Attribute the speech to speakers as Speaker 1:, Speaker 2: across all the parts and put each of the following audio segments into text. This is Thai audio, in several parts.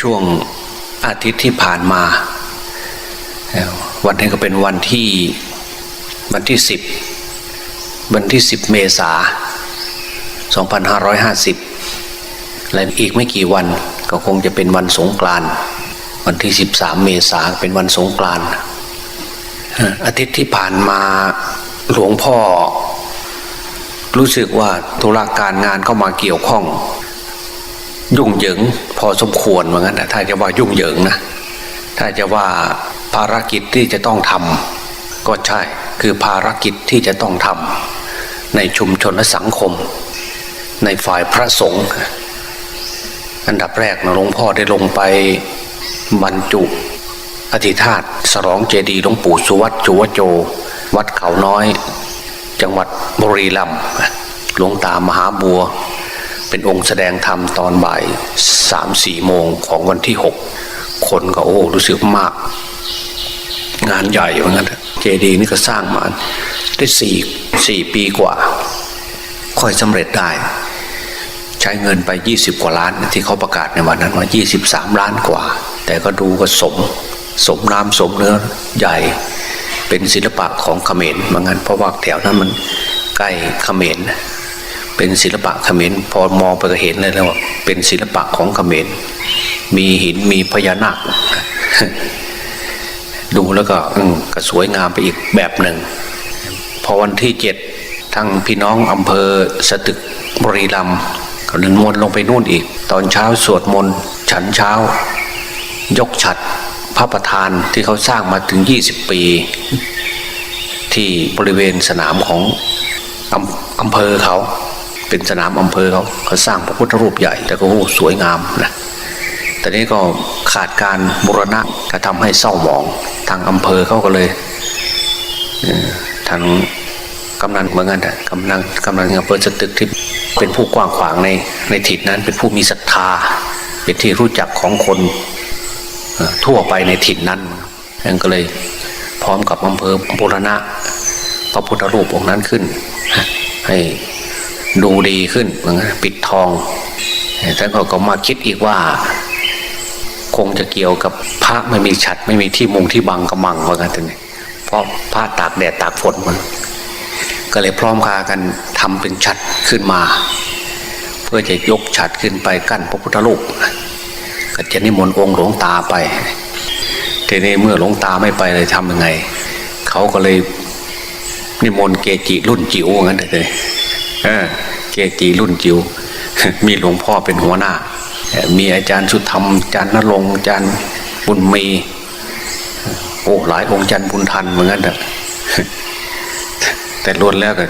Speaker 1: ช่วงอาทิตย์ที่ผ่านมา วันนี้ก็เป็นวันที่วันที่สิบวันที่สิบเมษาสองพันห้าร้อยห้าสิบและอีกไม่กี่วันก็คงจะเป็นวันสงกรานต์วันที่สิบสามเมษาเป็นวันสงกรานต์อาทิตย์ที่ผ่านมาหลวงพ่อ รู้สึกว่าธุรการงานเข้ามาเกี่ยวข้อง ยุ่งเหยิงพอสมควรเหมือนกันนะถ้าจะว่ายุ่งเหยิงนะถ้าจะว่าภารกิจที่จะต้องทำก็ใช่คือภารกิจที่จะต้องทำในชุมชนและสังคม ในฝ่ายพระสงฆ์อันดับแรกนะหลวงพ่อได้ลงไปบรรจุอธิธาตสรองเจดีย์หลวงปู่สุวัตจุวโจ วัดเขาน้อย จังหวัดบุรีรัมย์หลวงตามหาบัว เป็นองค์แสดงธรรมตอนบ่ายสามสี่โมงของวันที่หกคนก็โอ้รู้สึกมาก งานใหญ่เหมือนกันเจดีย์นี่ก็สร้างมาได้สี่สี่ปีกว่า ค่อยสำเร็จได้ ใช้เงินไปยี่สิบกว่าล้านที่เขาประกาศในวันนั้นว่ายี่สิบสามล้านกว่า แต่ก็ดูก็สมสมน้ำสมเนื้อใหญ่เป็นศิลปะของเขมรเหมือนกันเพราะว่าแถวนั้นมันใกล้เขมร เป็นศิลปะเขมรพอมองไปก็เห็นเลยแล้วว่าเป็นศิลปะของเขมรมีหินมีพญานาคดูแล้วก็อืมก็สวยงามไปอีกแบบหนึ่ง พอวันที่เจ็ดทั้งพี่น้องอำเภอสตึกบรีรัมก็นิมนลงไปนู่นอีก ตอนเช้าสวดมนต์ฉันเช้า ยกฉัดพระประธานที่เขาสร้างมาถึง 20 ปี ที่บริเวณสนามของอำอำเภอเขา เป็นสนามอำเภอเขาเขาสร้างพระพุทธรูปใหญ่ แต่ก็โอ้สวยงามนะแต่นี้ก็ขาดการบูรณะก็ทำให้เศร้าหมองทางอำเภอเขาก็เลยทางกำนันเหมือนกันแต่กำนันกำนันอำเภอสตึกที่เป็นผู้กว้างขวางในในถิ่นนั้น เป็นผู้มีศรัทธา เป็นที่รู้จักของคนทั่วไปในถิ่นนั้นท่านก็เลยพร้อมกับอำเภอบูรณะ พระพุทธรูปองค์นั้นขึ้น ให้ ดูดีขึ้นเหมือนกันปิดทองท่านก็ก็มาคิดอีกว่า คงจะเกี่ยวกับพระไม่มีฉัดไม่มีที่มุงที่บังกระมังว่ากันถึงเพราะผ้าตากแดดตากฝนมันก็เลยพร้อมคากันทำเป็นฉัดขึ้นมา เพื่อจะยกฉัดขึ้นไปกั้นพระพุทธรูปก็จะนิมนต์องค์หลวงตาไปทีนี้เมื่อหลวงตาไม่ไปเลยทำยังไง เขาก็เลยนิมนต์เกจิรุ่นจิ๋วงั้นเลย เออเกจิรุ่นจิ๋วมีหลวงพ่อเป็นหัวหน้า มีอาจารย์สุธรรมอาจารย์นรงอาจารย์บุญมีโอ้หลายองค์อาจารย์บุญทันเหมือนกันแต่แต่ล้วนแล้วก็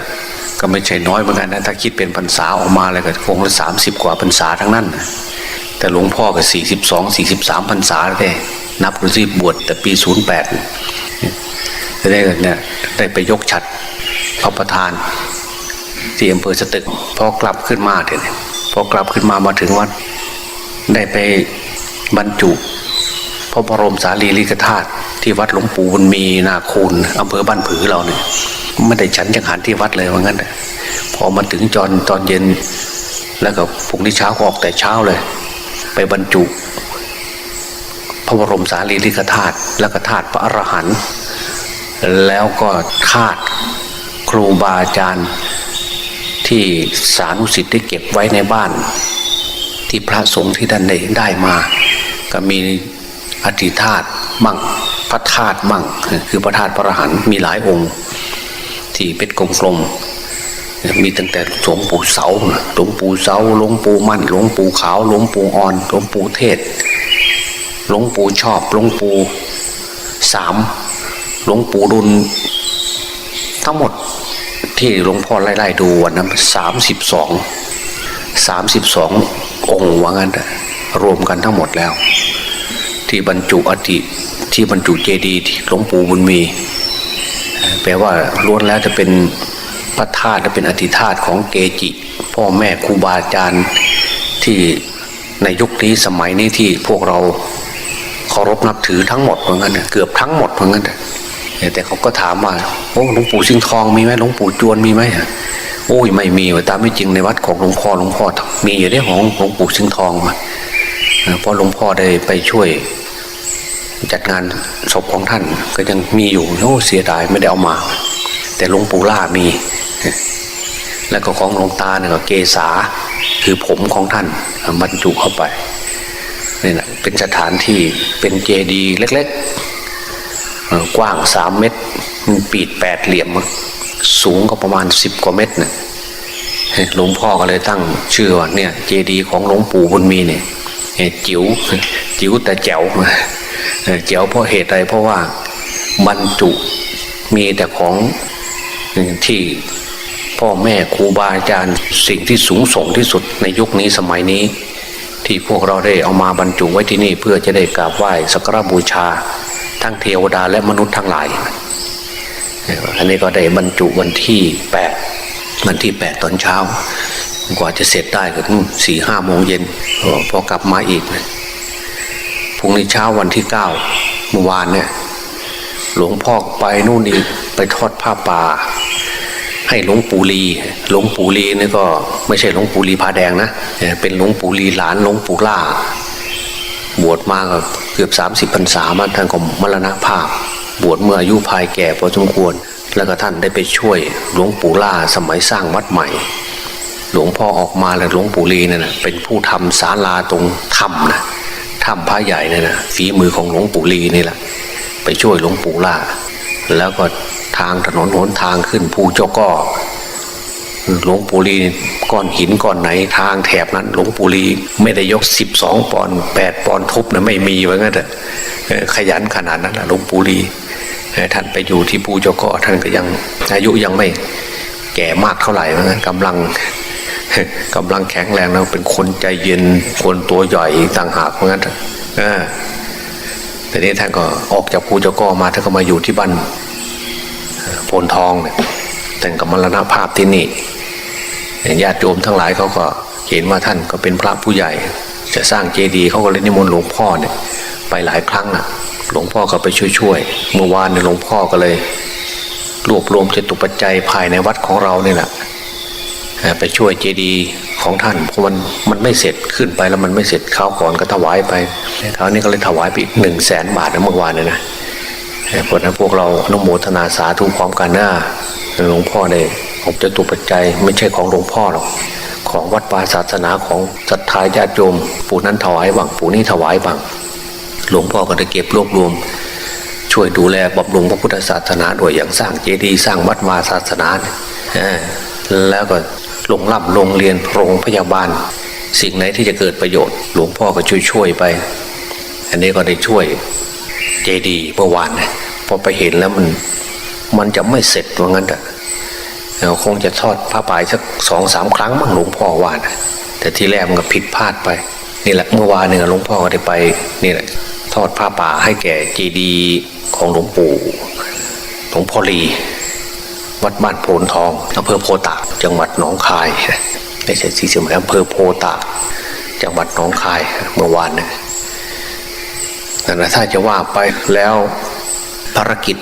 Speaker 1: ก็ไม่ใช่น้อยเหมือนกันนะถ้าคิดเป็นพรรษาออกมาเลยก็คงละสามสิบกว่าพรรษาทั้งนั้นแต่หลวงพ่อก็สี่สิบสองสี่สิบสามพรรษาได้นับดูสิบวชแต่ปีศูนย์แปดจะได้เนี่ยได้ไปยกฉัดพระประธาน ที่อำเภอสตึกพอกลับขึ้นมาเถอะพอกลับขึ้นมามาถึงวัด ได้ไปบรรจุพระบรมสารีริกธาตุที่วัดหลวงปู่บุญมีนาคูนอำเภอบ้านผือเราเนี่ยไม่ได้ฉันจังหันที่วัดเลยว่างั้นพอมาถึงจอนตอนเย็น แล้วก็พรุ่งนี้เช้าก็ออกแต่เช้าเลย ไปบรรจุ พระบรมสารีริกธาตุแล้วก็ธาตุพระอรหันต์แล้วก็ธาตุครูบาอาจารย์ ที่สานุสิทธิ์ได้เก็บไว้ในบ้าน ที่พระสงฆ์ที่ท่านได้ได้มา ก็มีอธิธาตมั่งพระธาตุมั่ง คือพระธาตุพระรหันมีหลายองค์ ที่เป็นกลมๆมีตั้งแต่หลวงปู่เสาหลวงปู่เสาหลวงปู่มั่นหลวงปู่ขาวหลวงปู่อ่อนหลวงปู่เทศหลวงปู่ชอบหลวงปู่สามหลวงปู่ดุลทั้งหมด ที่หลวงพ่อไล่ๆดูวันนั้นสามสิบสองสามสิบสององค์ว่างั้นรวมกันทั้งหมดแล้ว ที่บรรจุอธิที่บรรจุเจดีย์ที่หลวงปู่บุญมี แปลว่าล้วนแล้วจะเป็นพระธาตุและเป็นอธิธาตุของเกจิ พ่อแม่ครูบาอาจารย์ที่ในยุคนี้สมัยนี้ที่พวกเราเคารพนับถือทั้งหมดเหมือนกันเกือบทั้งหมดเหมือนกัน แต่เขาก็ถามว่าโอ้หลวงปู่สิงทองมีไหมหลวงปู่จวนมีไหมอะโอ้ยไม่มีตามไม่จริงในวัดของหลวงพ่อหลวงพ่อมีอยู่ในของหลวงปู่สิงทองมาเอ่อเพราะหลวงพ่อได้ไปช่วย จัดงานศพของท่านก็ยังมีอยู่โอ้เสียดายไม่ได้เอามา แต่หลวงปู่ล่ามี แล้วก็ของหลวงตาเนี่ยก็เกษาคือผมของท่านบรรจุเข้าไปนี่นะเป็นสถานที่เป็นเจดีย์เล็ก ๆ กว้างสามเมตรปีดแปดเหลี่ยม สูงก็ประมาณสิบกว่าเมตรเนี่ยหลวงพ่อก็เลยตั้งชื่อว่าเนี่ย เจดีย์ของหลวงปู่บุญมีเนี่ยเจียจิ๋วจิ๋วแต่แจ๋วแจ๋วเพราะเหตุใดเพราะว่าบรรจุมีแต่ของที่พ่อแม่ครูบาอาจารย์สิ่งที่สูงส่งที่สุดในยุคนี้สมัยนี้ ที่พวกเราได้เอามาบรรจุไว้ที่นี่เพื่อจะได้กราบไหว้สักการบูชา ทั้งเทวดาและมนุษย์ทั้งหลาย อันนี้ก็ได้บรรจุวันที่แปดวันที่แปดตอนเช้า กว่าจะเสร็จได้ก็ถึงสี่ห้าโมงเย็นพอกลับมาอีกพรุ่งนี้เช้าวันที่เก้าเมื่อวานเนี่ยหลวงพ่อไปนู่นนี่ไปทอดผ้าป่า ให้หลวงปู่ลีหลวงปู่ลีนี่ก็ไม่ใช่หลวงปู่ลีพาแดงนะเป็นหลวงปู่ลีหลานหลวงปู่ล่า วชมาก็เกือบสามสิบพรรษามาท่านก็มรณภาพ บวชเมื่ออายุภายแก่พอสมควร แล้วก็ท่านได้ไปช่วยหลวงปู่ล่าสมัยสร้างวัดใหม่ หลวงพ่อออกมาแล้วหลวงปู่ลีเนี่ยนะเป็นผู้ทำศาลาตรงถ้ำนะถ้ำพระใหญ่เนี่ยนะฝีมือของหลวงปู่ลีนี่แหละไปช่วยหลวงปู่ล่า แล้วก็ทางถนนหนทางขึ้นภูเจ้าก็ หลวงปู่ลีก้อนหินก้อนไหนทางแถบนั้น หลวงปู่ลีไม่ได้ยกสิบสองปอนแปดปอนทุบนะไม่มีว่างั้นเถอะเออขยันขนาดนั้นนะหลวงปู่ลีท่านไปอยู่ที่ภูเจ้าก็ท่านก็ยังอายุยังไม่แก่มากเท่าไหร่ว่างั้นกำลังกำลังแข็งแรงแล้วเป็นคนใจเย็นคนตัวใหญ่ต่างหากเพราะงั้นแต่นี้ท่านก็ออกจากภูเจ้าก้อมาท่านก็มาอยู่ที่บ้านโพนทองเนี่ย แต่งกับมรณภาพที่นี่ญาติโยมทั้งหลายเขาก็เห็นว่าท่านก็เป็นพระผู้ใหญ่ จะสร้างเจดีย์เขาก็เลยนิมนต์หลวงพ่อเนี่ยไปหลายครั้งอะหลวงพ่อก็ไปช่วยๆเมื่อวานเนี่ยหลวงพ่อก็เลย รวบรวมจตุปัจจัยภายในวัดของเราเนี่ยแหละไปช่วยเจดีย์ของท่านเพราะมันมันไม่เสร็จขึ้นไปแล้วมันไม่เสร็จข้าวก่อนก็ถวายไปคราวนี้ก็เลยถวายไปอีกหนึ่งแสนบาทนะเมื่อวานเนี่ยนะเพราะนั้นพวกเราอนุโมทนาสาธุพร้อมกันหนะ หลวงพ่อได้ของจตุปัจจัยไม่ใช่ของหลวงพ่อหรอกของวัดวาศาสนาของศรัทธาญาติโยมปู่นั้นถวายบ้างปู่นี้ถวายบ้างหลวงพ่อก็ได้เก็บรวบรวม ช่วยดูแลบำรุงพระพุทธศาสนาด้วยอย่างสร้างเจดีย์สร้างวัดวาศาสนาแล้วก็ลงร่ำลงเรียนโรงพยาบาล สิ่งไหนที่จะเกิดประโยชน์ หลวงพ่อก็ช่วยช่วยไป อันนี้ก็ได้ช่วยเจดีย์เมื่อวานนะพอไปเห็นแล้วมัน มันจะไม่เสร็จว่างั้นแต่เราคงจะทอดผ้าป่ายสักสองสามครั้งมั้งหลวงพ่อว่านะแต่ที่แรกมันก็ผิดพลาดไปนี่แหละเมื่อวานเนี่ยหลวงพ่อก็ได้ไปนี่แหละทอดผ้าป่าให้แก่เจดีของหลวงปู่หลวงพ่อลีวัดบ้านโพนทองอำเภอโพตากจังหวัดหนองคายไม่ใช่สีเสียงอำเภอโพตากจังหวัดหนองคายเมื่อวานเนี่ยนั่นแหละถ้าจะว่าไปแล้วภารกิจ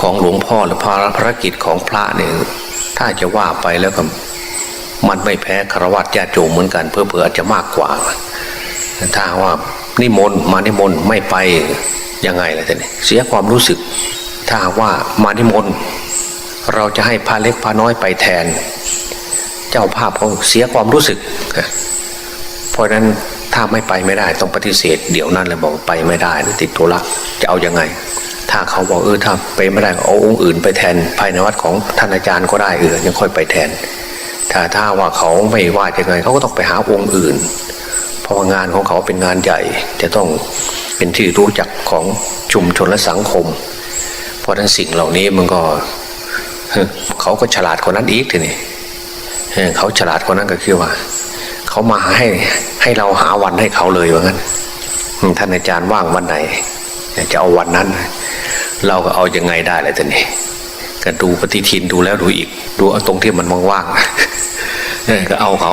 Speaker 1: ของหลวงพ่อหรือภารภารกิจของพระเนี่ยถ้าจะว่าไปแล้วก็มันไม่แพ้คารวะญาติโยมเหมือนกันเพื่อเผื่ออาจจะมากกว่า ถ้าว่านิมนต์มานิมนต์ไม่ไปยังไงล่ะท่านนี่เสียความรู้สึก ถ้าหากว่ามานิมนต์เราจะให้พระเล็กพระน้อยไปแทน เจ้าภาพเขาเสียความรู้สึก เพราะนั้นถ้าไม่ไปไม่ได้ต้องปฏิเสธ เดี๋ยวนั้นเลยบอกไปไม่ได้ติดธุระจะเอาอยัางไง ถ้าเขาบอกเออถ้าไปไม่ได้เอาองค์อื่นไปแทน ภายในวัดของท่านอาจารย์ก็ได้เออยังค่อยไปแทน ถ้าถ้าว่าเขาไม่ว่ายังไงเขาก็ต้องไปหาองค์อื่น เพราะงานของเขาเป็นงานใหญ่ จะต้องเป็นที่รู้จักของชุมชนและสังคม เพราะฉะนั้นสิ่งเหล่านี้มันก็เขาก็ฉลาดกว่านั้นอีกทีนี้เขาฉลาดกว่านั้นก็คือว่า เขามาให้ให้เราหาวันให้เขาเลยว่างั้นท่านอาจารย์ว่างวันไหน จะเอาวันนั้น เราก็เอายังไงได้เลยท่านนี่ก็ดูปฏิทินดูแล้วดูอีก ดูตรงที่มันว่างๆก็เอาเขา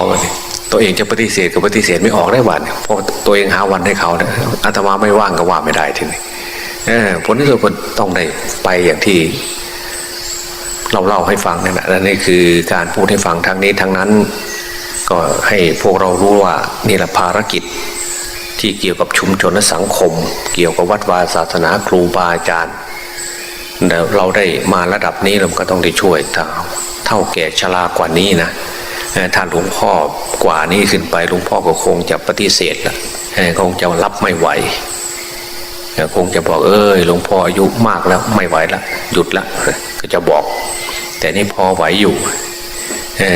Speaker 1: ตัวเองจะปฏิเสธก็ปฏิเสธไม่ออกได้วันเพราะตัวเองหาวันให้เขาเนี่ยอาตมาไม่ว่างก็ว่าไม่ได้ทีนี้ผลที่สุดต้องได้ไปอย่างที่เราเล่าให้ฟังนั่นแหละและนี่คือการพูดให้ฟังทางนี้ทางนั้น ก็ให้พวกเรารู้ว่านี่แหละภารกิจ ที่เกี่ยวกับชุมชนและสังคม เกี่ยวกับวัดวาศาสนาครูบาอาจารย์เราได้มาระดับนี้เราก็ต้องได้ช่วยเท่าเท่าแก่ชรากว่านี้นะถ้าหลวงพ่อกว่านี้ขึ้นไปหลวงพ่อก็คงจะปฏิเสธละคงจะรับไม่ไหวคงจะบอกเอ้ยหลวงพ่ออายุมากแล้วไม่ไหวแล้วหยุดละก็จะบอก แต่นี่พอไหวอยู่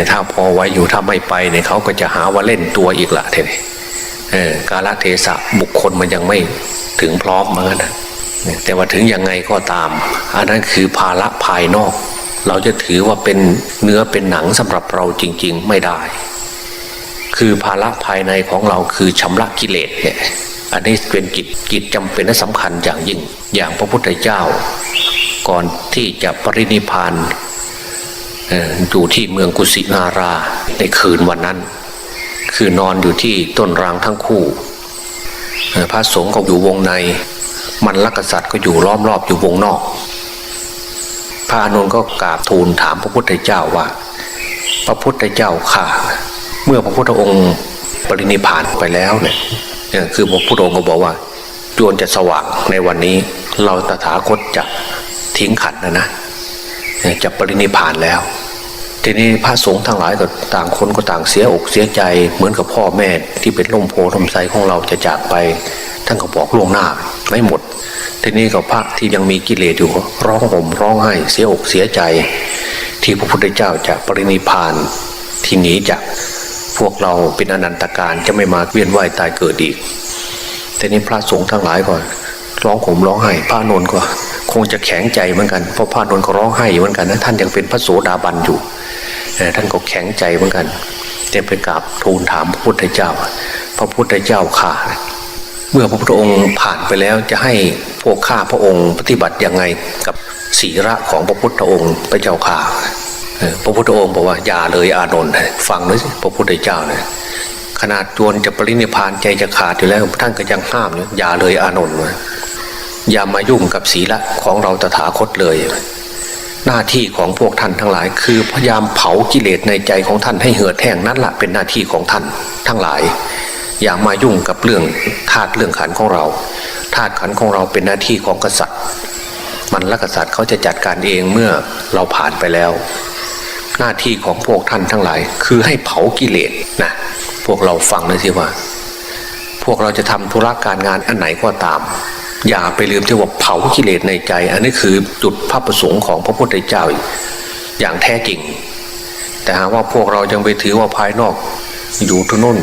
Speaker 1: ถ้าพอไหวอยู่ถ้าไม่ไปเนี่ยเขาก็จะหาว่าเล่นตัวอีกละทีนี้ กาลเทศะบุคคลมันยังไม่ถึงพร้อมเหมือนกันแต่ว่าถึงยังไงก็ตาม อันนั้นคือภาระภายนอก เราจะถือว่าเป็นเนื้อเป็นหนังสำหรับเราจริง ๆ ไม่ได้ คือภาระภายในของเราคือชำระกิเลสเนี่ยอันนี้เป็นกิจกิจจำเป็นและสำคัญอย่างยิ่ง อย่างพระพุทธเจ้า ก่อนที่จะปรินิพานอยู่ที่เมืองกุสินาราในคืนวันนั้น คือนอนอยู่ที่ต้นรางทั้งคู่ พระสงฆ์ก็อยู่วงใน มันลักษัตริย์ก็อยู่ล้อมรอบอยู่วงนอก พระอนุนก็กราบทูลถามพระพุทธเจ้าว่า พระพุทธเจ้าข่าเมื่อพระพุทธองค์ปรินิพานไปแล้วเนี่ยคือพระพุทธองค์ก็บอกว่าจวนจะสว่างในวันนี้ เราตถาคตจะทิ้งขันนะนะจะปรินิพานแล้ว ทีนี้พระสงฆ์ทั้งหลายก็ต่างคนก็ต่างเสียอกเสียใจ เหมือนกับพ่อแม่ที่เป็นล่มโพล่มไทรของเราจะจากไปท่านก็บอกล่วงหน้าไม่หมด ทีนี้ก็พระที่ยังมีกิเลสอยู่ร้องห่มร้องไห้เสียอกเสียใจ ที่พระพุทธเจ้าจะปรินิพานที่หนีจากพวกเราเป็นอนันตการจะไม่มาเวียนว่ายตายเกิดอีกทีนี้พระสงฆ์ทั้งหลายก็ร้องห่มร้องไห้พระนนท์ก็ งจะแข็งใจเหมือนกันเพราะพระนนท์ก็ร้องไห้เหมือนกันนะท่านยังเป็นพระโสดาบันอยู่ท่านก็แข็งใจเหมือนกันแต่ไปกราบทูลถามพระพุทธเจ้า พระพุทธเจ้าข่าเมื่อพระพุทธองค์ผ่านไปแล้วจะให้พวกข้าพระองค์ปฏิบัติยังไงกับศีระของพระพุทธองค์พระเจ้าข่าพระพุทธองค์บอกว่าอย่าเลยอานนท์ฟังเลยสิพระพุทธเจ้าเนี่ยขนาดจวนจะปรินิพานใจจะขาดอยู่แล้วท่านก็ยังห้ามอย่าเลยอานนท์ อย่ามายุ่งกับศีละของเราตถาคตเลย หน้าที่ของพวกท่านทั้งหลาย คือพยายามเผากิเลสในใจของท่านให้เหือดแห้งนั่นแหละเป็นหน้าที่ของท่านทั้งหลาย อย่ามายุ่งกับเรื่องธาตุเรื่องขันของเราธาตุขันของเราเป็นหน้าที่ของกษัตริย์ มันละกษัตริย์เขาจะจัดการเองเมื่อเราผ่านไปแล้ว หน้าที่ของพวกท่านทั้งหลาย คือให้เผากิเลสนะพวกเราฟังเลยสิว่า พวกเราจะทำธุระการงานอันไหนก็ตาม อย่าไปลืมที่ว่าเผากิเลสในใจ อันนี้คือจุดพระประสงค์ของพระพุทธเจ้าอย่างแท้จริง แต่หากว่าพวกเรายังไปถือว่าภายนอกอยู่ทุนุ่น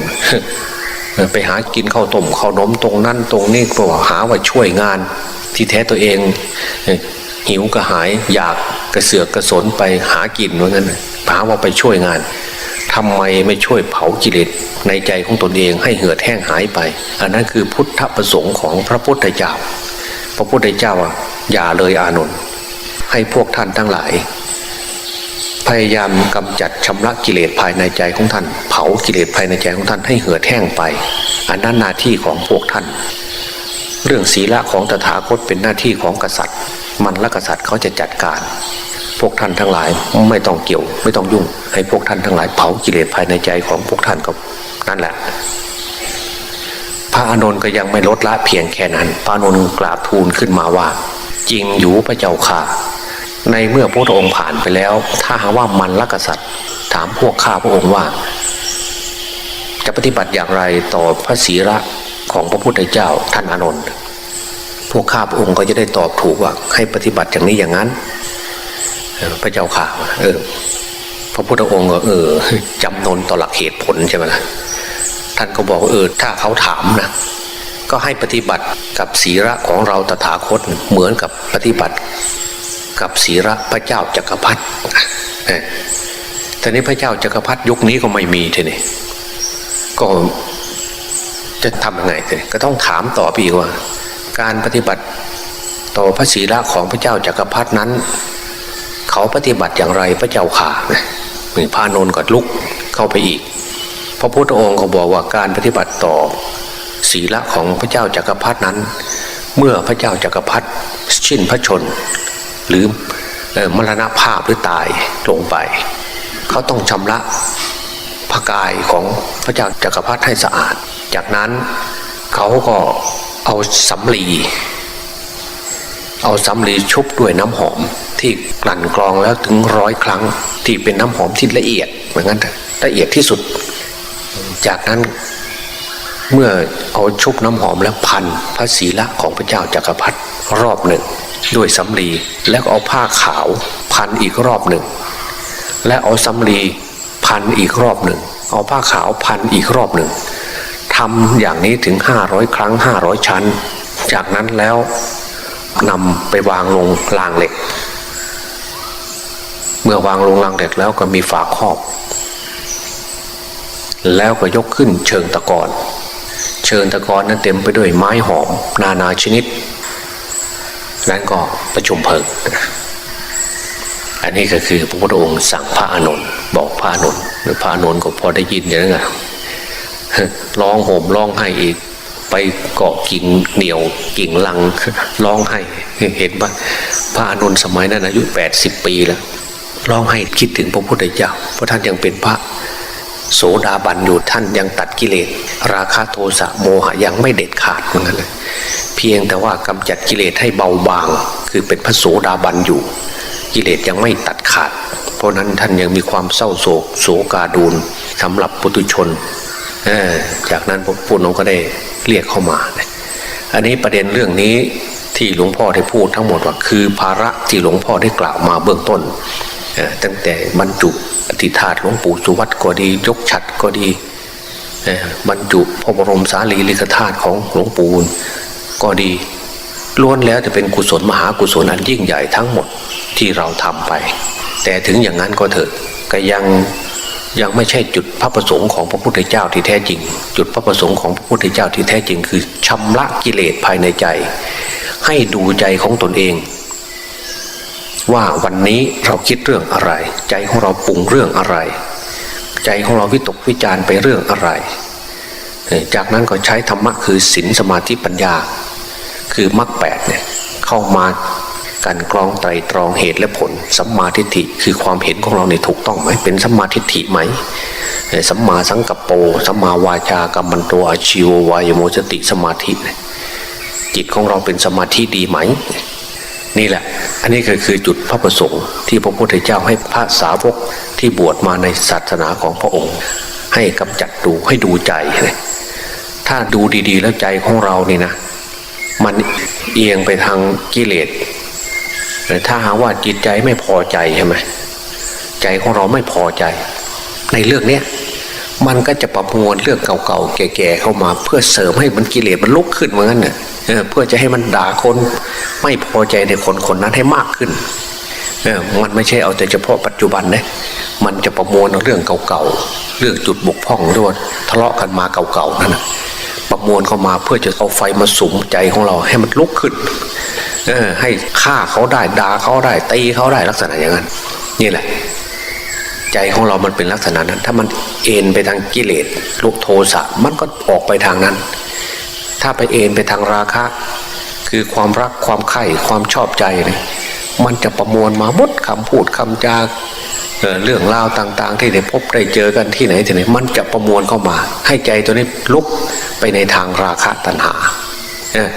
Speaker 1: ไปหากินข้าวต้มข้าวนมตรงนั้นตรงนี้ก็หาว่าช่วยงานที่แท้ตัวเอง หิวกระหายอยากกระเสือกกระสนไปหากินเหมือนกันหาว่าไปช่วยงานทำไมไม่ช่วยเผากิเลสในใจของตนเองให้เหือดแห้งหายไป อันนั้นคือพุทธประสงค์ของพระพุทธเจ้า พระพุทธเจ้าอะอย่าเลยอานนท์ให้พวกท่านทั้งหลาย พยายามกำจัดชำระกิเลสภายในใจของท่าน เผากิเลสภายในใจของท่านให้เหือดแห้งไป อันนั้นหน้าที่ของพวกท่าน เรื่องศีละของตถาคตเป็นหน้าที่ของกษัตริย์ มันและกษัตริย์เขาจะจัดการ พวกท่านทั้งหลายไม่ต้องเกี่ยว ไม่ต้องยุ่ง ให้พวกท่านทั้งหลายเผากิเลสภายในใจของพวกท่านก็นั่นแหละ พระอานนท์ก็ยังไม่ลดละเพียงแค่นั้น พระอานนท์กราบทูลขึ้นมาว่า จริงอยู่พระเจ้าค่ะ ในเมื่อพระองค์ผ่านไปแล้ว ถ้าหาว่ามันละกษัตริย์ ถามพวกข้าพระองค์ว่า จะปฏิบัติอย่างไรต่อพระศีระ ของพระพุทธเจ้าท่านอนนท์พวกข้าพระองค์ก็จะได้ตอบถูกว่าให้ปฏิบัติอย่างนี้อย่างนั้นพระเจ้าข่าเออ พระพุทธองค์ก็เออจำนนต่อหลักเหตุผลใช่ไหมล่ะท่านก็บอกเออถ้าเขาถามนะก็ให้ปฏิบัติกับศีระของเราตถาคตเหมือนกับปฏิบัติกับศีระพระเจ้าจักรพรรดิแต่นี้พระเจ้าจักรพรรดิยุคนี้ก็ไม่มีทีนี้ก็ จะทำยังไงทีนี้ก็ต้องถามต่อพี่ว่า การปฏิบัติต่อพระศีระของพระเจ้าจักรพรรดนั้น เขาปฏิบัติอย่างไรพระเจ้าข่าหนึ่งพานนก็ลุกเข้าไปอีก พระพุทธองค์ก็บอกว่าการปฏิบัติต่อศีละของพระเจ้าจักรพรรดนั้น เมื่อพระเจ้าจักรพรรดิชิ้นพระชน หรือมรณภาพหรือตายลงไป เขาต้องชำระ ระกายของพระเจ้าจักรพรรดิให้สะอาด จากนั้น
Speaker 2: เขาก็เอาสำลีเอาสำลีชุบด้วยน้ำหอมที่กลั่นกรองแล้วถึงร้อยครั้งที่เป็นน้ำหอมที่ละเอียดเหมือนกันละเอียดที่สุด จากนั้นเมื่อเอาชุบน้ำหอมแล้วพันพระศีละของพระเจ้าจักรพรรดิรอบหนึ่ง ด้วยสำลีแล้วเอาผ้าขาวพันอีกรอบหนึ่ง และเอาสำลี พันอีกรอบหนึ่ง เอาผ้าขาวพันอีกรอบหนึ่งทำอย่างนี้ถึงห้าร้อยครั้งห้าร้อยชั้น จากนั้นแล้วนำไปวางลงรางเหล็ก เมื่อวางลงรางเหล็กแล้วก็มีฝาครอบ แล้วก็ยกขึ้นเชิงตะกอนเชิงตะกอนนั้นเต็มไปด้วยไม้หอม นานาชนิด นั้นก็ประชุมเพลิง อันนี้ก็คือพระพุทธองค์สั่งพระอานนท์บอกพระอานนท์หรือพระอานนท์ก็พอได้ยินอย่างนั้นร้องโหมร้องไห้อีก ไปเกาะกิ่งเหนียวกิ่งลังร้องไห้เห็นปะพระอานนท์สมัยนั้นอายุแปดสิบปีแล้วร้องไห้คิดถึงพระพุทธเจ้าเพราะท่านยังเป็นพระโสดาบันอยู่ท่านยังตัดกิเลส ราคะโทสะโมหะยังไม่เด็ดขาดเหมือนกันเลยเพียงแต่ว่ากำจัดกิเลสให้เบาบาง คือเป็นพระโสดาบันอยู่ กิเลสยังไม่ตัดขาด เพราะนั้นท่านยังมีความเศร้าโศกโศกาดูลสำหรับปุถุชน จากนั้นพระพุทธองค์ก็ได้เรียกเข้ามา อันนี้ประเด็นเรื่องนี้ที่หลวงพ่อได้พูดทั้งหมดว่าคือภาระที่หลวงพ่อได้กล่าวมาเบื้องต้น ตั้งแต่บรรจุอธิธาตหลวงปู่สุวัตก็ดี ยกฉัดก็ดีบรรจุพระบรมสารีริกธาตุของหลวงปู่ก็ดี ล้วนแล้วจะเป็นกุศลมหากุศลอันยิ่งใหญ่ทั้งหมดที่เราทำไป แต่ถึงอย่างนั้นก็เถอะก็ยังยังไม่ใช่จุดพระประสงค์ของพระพุทธเจ้าที่แท้จริง จุดพระประสงค์ของพระพุทธเจ้าที่แท้จริง คือชำระกิเลสภายในใจ ให้ดูใจของตนเอง ว่าวันนี้เราคิดเรื่องอะไร ใจของเราปรุงเรื่องอะไร ใจของเราวิตกวิจารณ์ไปเรื่องอะไร จากนั้นก็ใช้ธรรมะคือศีลสมาธิปัญญา คือมรรคแปดเนี่ยเข้ามาการกรองไตรตรองเหตุและผลสัมมาทิฏฐิคือความเห็นของเราเนี่ยถูกต้องไหมเป็นสัมมาทิฏฐิไหมสัมมาสังกัปโปสัมมาวาจากัมมันโตอาชิววายโมสติสมาธิจิตของเราเป็นสมาธิดีไหม นี่แหละ อันนี้ก็คือจุดพระประสงค์ ที่พระพุทธเจ้าให้พระสาวกที่บวชมาในศาสนาของพระองค์ ให้กำจัดดูให้ดูใจ ถ้าดูดีๆแล้วใจของเรานี่นะ มันเอียงไปทางกิเลสถ้าหากว่าจิตใจไม่พอใจใช่ไหมใจของเราไม่พอใจ ในเรื่องเนี้ยมันก็จะประมวลเรื่องเก่าๆแก่ๆเข้ามา เพื่อเสริมให้มันกิเลสมันลุกขึ้นเหมือนกันเน่ะเพื่อจะให้มันด่าคนไม่พอใจในคนคนนั้นให้มากขึ้นเออมันไม่ใช่เอาแต่เฉพาะปัจจุบันนะมันจะประมวลเรื่องเก่าๆเรื่องจุดบกพร่องด้วยทะเลาะกันมาเก่าๆนั่นนะ ประมวลเข้ามาเพื่อจะเอาไฟมาสุมใจของเราให้มันลุกขึ้นเออให้ฆ่าเขาได้ด่าเขาได้ตีเขาได้ลักษณะอย่างนั้น นี่แหละ ใจของเรามันเป็นลักษณะนั้น ถ้ามันเอ็นไปทางกิเลสลุกโทสะมันก็ออกไปทางนั้น ถ้าไปเอ็นไปทางราคะ คือความรักความใคร่ความชอบใจเนี่ยมันจะประมวลมาหมดคำพูดคำจา เรื่องราวต่างๆ ที่ได้พบได้เจอกันที่ไหนที่ไหนมันจะประมวลเข้ามา ให้ใจตัวนี้ลุกไปในทางราคะตัณหาเออ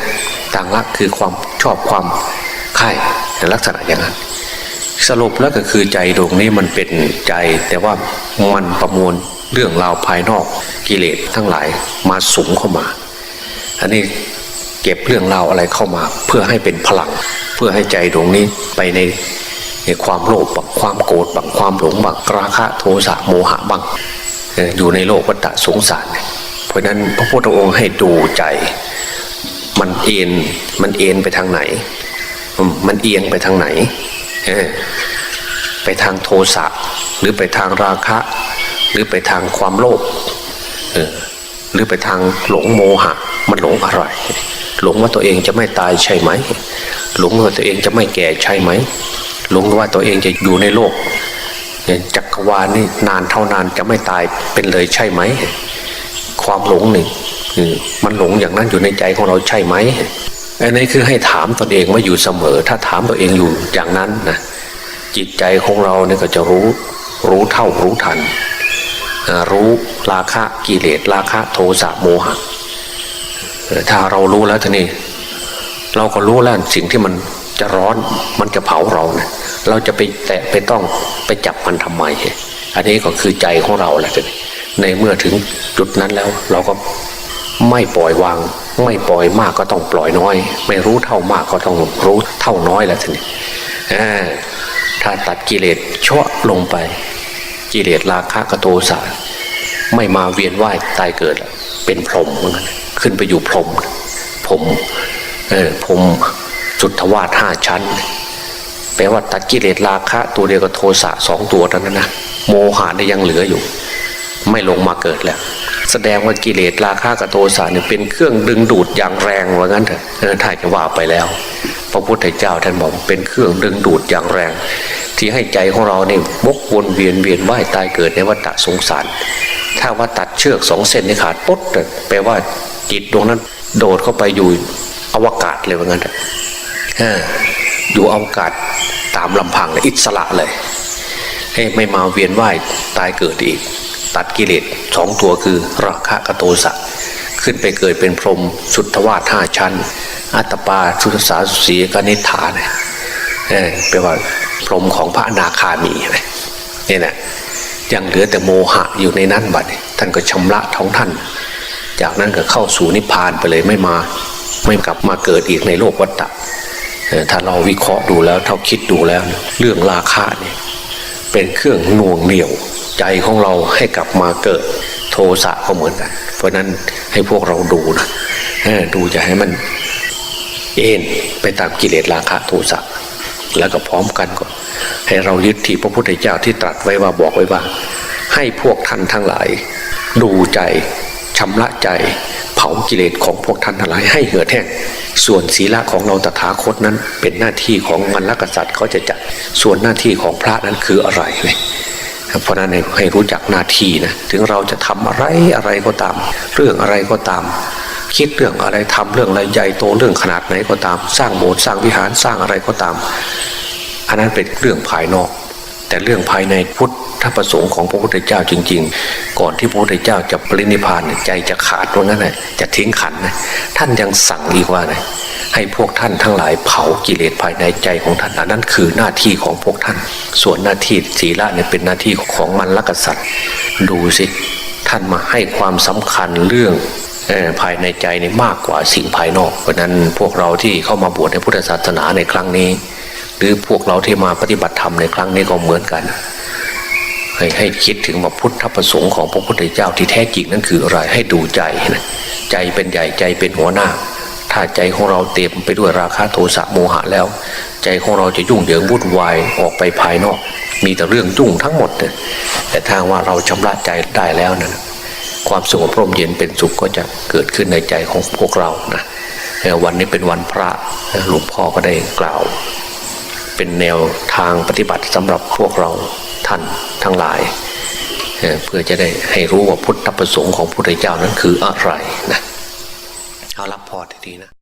Speaker 2: ต่างรักคือความชอบความใคร่ในลักษณะอย่างนั้น สรุปแล้วก็คือใจดวงนี้มันเป็นใจ แต่ว่ามันประมวลเรื่องราวภายนอกกิเลสทั้งหลายมาสุมเข้ามา อันนี้เก็บเรื่องราวอะไรเข้ามา เพื่อให้เป็นพลัง เพื่อให้ใจดวงนี้ไปใน ความโลภบังความโกรธบังความหลงบังราคะโทสะโมหะบังอยู่ในโลกวัฏสงสาร เพราะนั้นพระพุทธองค์ให้ดูใจ มันเอ็นมันเอ็นไปทางไหน มันเอียงไปทางไหน ไปทางโทสะหรือไปทางราคะ หรือไปทางความโลภหรือไปทางหลงโมหะ มันหลงอะไร หลงว่าตัวเองจะไม่ตายใช่ไหม หลงว่าตัวเองจะไม่แก่ใช่ไหม หลงว่าตัวเองจะอยู่ในโลกเนี่ยจักรวาลนี่นานเท่านานจะไม่ตายเป็นเลยใช่ไหม ความหลงหนึ่งอืมมันหลงอย่างนั้นอยู่ในใจของเราใช่ไหมอันนี้คือให้ถามตนเองว่าอยู่เสมอ ถ้าถามตัวเองอยู่อย่างนั้นนะจิตใจของเราเนี่ยก็จะรู้รู้เท่ารู้ทัน รู้ราคะกิเลสราคะโทสะโมหะถ้าเรารู้แล้วทีนี้เราก็รู้แล้วสิ่งที่มัน จะร้อนมันจะเผาเราเนะเราจะไปแตะไปต้องไปจับมันทำไม อันนี้ก็คือใจของเราแหละทีนี้ในเมื่อถึงจุดนั้นแล้วเราก็ไม่ปล่อยวาง ไม่ปล่อยมากก็ต้องปล่อยน้อย ไม่รู้เท่ามากก็ต้องรู้เท่าน้อยแหละทีนี้อ่าถ้าตัดกิเลสเชาะลงไป กิเลสราคะกบโทสะไม่มาเวียนว่ายตายเกิด เป็นพรหมเหมือนกันขึ้นไปอยู่พรหมผมเออผม สุทธวาสห้าชั้น แปลว่าตัดกิเลสราคะ ตัวเดียวกับโทสะสองตัวเท่านั้นนะโมหะเนี่ยังเหลืออยู่ ไม่ลงมาเกิดแล้ว แสดงว่ากิเลสราคะกับโทสะเนี่ยเป็นเครื่องดึงดูดอย่างแรงว่างั้นเถอะเออถ้าจะว่าไปแล้ว พระพุทธเจ้าท่านบอกเป็นเครื่องดึงดูดอย่างแรง ที่ให้ใจของเราเนี่ยวกวนเวียนเวียนว่ายตายเกิดในวัฏสงสาร ถ้าว่าตัดเชือกสองเส้นในขาดปุ๊บแปลว่าจิตดวงนั้นโดดเข้าไปอยู่อวกาศเลยว่างั้นเถ อะเอออยู่อวกาศตามลำพังเลยอิสระเลยให้ไม่มาเวียนว่ายตายเกิดอีก ตัดกิเลสสองตัวคือราคะกบโตสะขึ้นไปเกิดเป็นพรหมสุทธวาสห้าชั้น อัตปาสุทสาสุสีกนิฐาเนี่ยแปลว่าพรหมของพระอนาคามีเนี่ยนะยังเหลือแต่โมหะอยู่ในนั้นบัดท่านก็ชำระท้องท่าน จากนั้นก็เข้าสู่นิพพานไปเลยไม่มาไม่กลับมาเกิดอีกในโลกวัฏฏะ ถ้าเราวิเคราะห์ดูแล้วเท่าคิดดูแล้ว เรื่องราคะเนี่ยเป็นเครื่องหน่วงเหนี่ยวใจของเราให้กลับมาเกิดโทสะก็เหมือนกัน เพราะนั้นให้พวกเราดูนะดูจะให้มันเอ็นไปตามกิเลสราคะโทสะแล้วก็พร้อมกันก็ ให้เรายึดที่พระพุทธเจ้าที่ตรัสไว้ว่าบอกไว้ว่า ให้พวกท่านทั้งหลาย ดูใจชำระใจากิเลสของพวกท่านทั้งหลายให้เหือดแห้งส่วนศีละของเราตถาคตนั้น เป็นหน้าที่ของมันลกษัตริย์เขาจะจัดส่วนหน้าที่ของพระนั้นคืออะไรเลยเพราะนั้นให้รู้จักหน้าที่นะถึงเราจะทำอะไรอะไรก็ตาม เรื่องอะไรก็ตาม คิดเรื่องอะไรทำเรื่องอะไรใหญ่โตเรื่องขนาดไหนก็ตาม สร้างโบสถ์สร้างวิหารสร้างอะไรก็ตาม อันนั้นเป็นเรื่องภายนอก แต่เรื่องภายในพุทธประสงค์ของพระพุทธเจ้าจริง ๆ ก่อนที่พระพุทธเจ้าจะปรินิพานใจจะขาดว่างั้นเลยจะทิ้งขันนะท่านยังสั่งอีกว่าไงให้พวกท่านทั้งหลายเผากิเลสภายในใจของท่านอันนั้นคือหน้าที่ของพวกท่าน ส่วนหน้าที่ศีละเนี่ยเป็นหน้าที่ของมันลกษัตริย์ ดูสิท่านมาให้ความสำคัญเรื่องภายในใจนี่มากกว่าสิ่งภายนอก เพราะนั้นพวกเราที่เข้ามาบวชในพุทธศาสนาในครั้งนี้ หรือพวกเราที่มาปฏิบัติธรรมในครั้งนี้ก็เหมือนกัน ให้ให้คิดถึงว่าพุทธประสงค์ของพระพุทธเจ้าที่แท้จริงนั่นคืออะไรให้ดูใจนะใจเป็นใหญ่ใจเป็นหัวหน้า ถ้าใจของเราเต็มไปด้วยราคะโทสะโมหะแล้ว ใจของเราจะยุ่งเหยิงวุ่นวายออกไปภายนอก มีแต่เรื่องยุ่งทั้งหมดเลยแต่ถ้าว่าเราชำระใจได้แล้วนะความสงบร่มเย็นเป็นสุขก็จะเกิดขึ้นในใจของพวกเรานะวันนี้เป็นวันพระหลวงพ่อก็ได้กล่าว เป็นแนวทางปฏิบัติสำหรับพวกเราท่านทั้งหลาย เพื่อจะได้ให้รู้ว่าพุทธประสงค์ของพระพุทธเจ้านั้นคืออะไรนะเอารับพอทีนะ